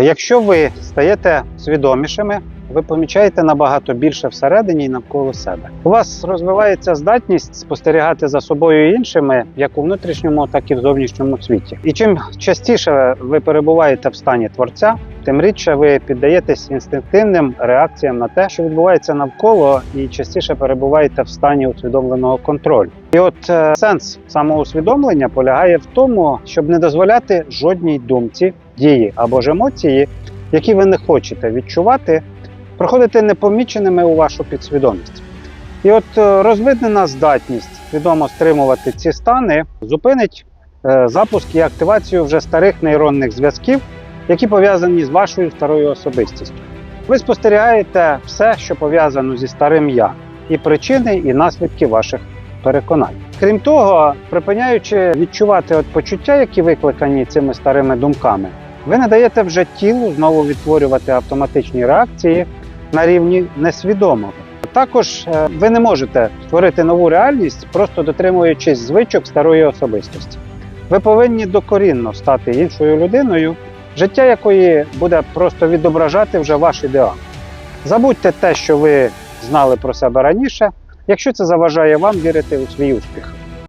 Якщо ви стаєте свідомішими, ви помічаєте набагато більше всередині і навколо себе. У вас розвивається здатність спостерігати за собою і іншими, як у внутрішньому, так і в зовнішньому світі. І чим частіше ви перебуваєте в стані творця, тим рідше ви піддаєтесь інстинктивним реакціям на те, що відбувається навколо, і частіше перебуваєте в стані усвідомленого контролю. І от е, сенс самоусвідомлення полягає в тому, щоб не дозволяти жодній думці, дії або ж емоції, які ви не хочете відчувати, проходити непоміченими у вашу підсвідомість. І от е, розвинена здатність свідомо стримувати ці стани зупинить е, запуск і активацію вже старих нейронних зв'язків, які пов'язані з вашою старою особистістю. Ви спостерігаєте все, що пов'язано зі старим я, і причини, і наслідки ваших переконань. Крім того, припиняючи відчувати от почуття, які викликані цими старими думками, ви не даєте вже тілу знову відтворювати автоматичні реакції на рівні несвідомого. Також е, ви не можете створити нову реальність, просто дотримуючись звичок старої особистості. Ви повинні докорінно стати іншою людиною, життя якої буде просто відображати вже ваш ідеал. Забудьте те, що ви знали про себе раніше, якщо це заважає вам вірити у свій успіх.